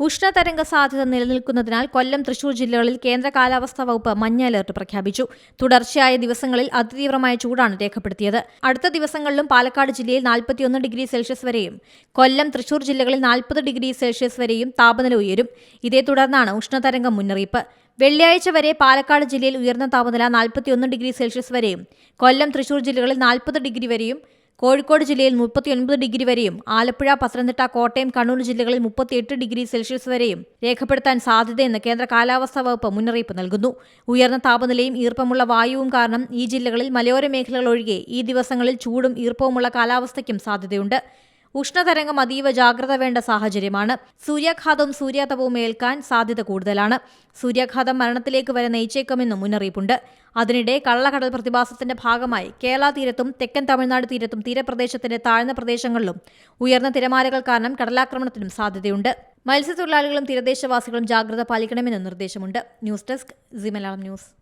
ഉഷ്ണതരംഗ സാധ്യത നിലനിൽക്കുന്നതിനാൽ കൊല്ലം തൃശൂർ ജില്ലകളിൽ കേന്ദ്ര കാലാവസ്ഥാ വകുപ്പ് മഞ്ഞ അലർട്ട് പ്രഖ്യാപിച്ചു. തുടർച്ചയായ ദിവസങ്ങളിൽ അതിതീവ്രമായ ചൂടാണ് രേഖപ്പെടുത്തിയത്. അടുത്ത ദിവസങ്ങളിലും പാലക്കാട് ജില്ലയിൽ നാൽപ്പത്തിയൊന്ന് ഡിഗ്രി സെൽഷ്യസ് വരെയും കൊല്ലം തൃശൂർ ജില്ലകളിൽ നാൽപ്പത് ഡിഗ്രി സെൽഷ്യസ് വരെയും താപനില ഉയരും. ഇതേ തുടർന്നാണ് ഉഷ്ണതരംഗം മുന്നറിയിപ്പ്. വെള്ളിയാഴ്ച വരെ പാലക്കാട് ജില്ലയിൽ ഉയർന്ന താപനില നാൽപ്പത്തിയൊന്ന് ഡിഗ്രി സെൽഷ്യസ് വരെയും കൊല്ലം തൃശൂർ ജില്ലകളിൽ നാൽപ്പത് ഡിഗ്രി വരെയും കോഴിക്കോട് ജില്ലയിൽ മുപ്പത്തിയൊൻപത് ഡിഗ്രി വരെയും ആലപ്പുഴ പത്തനംതിട്ട കോട്ടയം കണ്ണൂർ ജില്ലകളിൽ മുപ്പത്തിയെട്ട് ഡിഗ്രി സെൽഷ്യസ് വരെയും രേഖപ്പെടുത്താൻ സാധ്യതയെന്ന് കേന്ദ്ര കാലാവസ്ഥാ വകുപ്പ് മുന്നറിയിപ്പ് നൽകുന്നു. ഉയർന്ന താപനിലയും ഈർപ്പമുള്ള വായുവും കാരണം ഈ ജില്ലകളിൽ മലയോര മേഖലകൾ ഒഴികെ ഈ ദിവസങ്ങളിൽ ചൂടും ഈർപ്പവുമുള്ള കാലാവസ്ഥയ്ക്കും സാധ്യതയുണ്ട്. ഉഷ്ണതരംഗം അതീവ ജാഗ്രത വേണ്ട സാഹചര്യമാണ്. സൂര്യാഘാതവും സൂര്യാതപവും ഏൽക്കാൻ സാധ്യത കൂടുതലാണ്. സൂര്യാഘാതം മരണത്തിലേക്ക് വരെ നയിച്ചേക്കുമെന്നും മുന്നറിയിപ്പുണ്ട്. അതിനിടെ കള്ളക്കടൽ പ്രതിഭാസത്തിന്റെ ഭാഗമായി കേരള തീരത്തും തെക്കൻ തമിഴ്നാട് തീരത്തും തീരപ്രദേശത്തിന്റെ താഴ്ന്ന പ്രദേശങ്ങളിലും ഉയർന്ന തിരമാലകൾ കാരണം കടലാക്രമണത്തിനും സാധ്യതയുണ്ട്. മത്സ്യത്തൊഴിലാളികളും തീരദേശവാസികളും ജാഗ്രത പാലിക്കണമെന്ന് നിർദ്ദേശമുണ്ട്. News desk Malayalam news.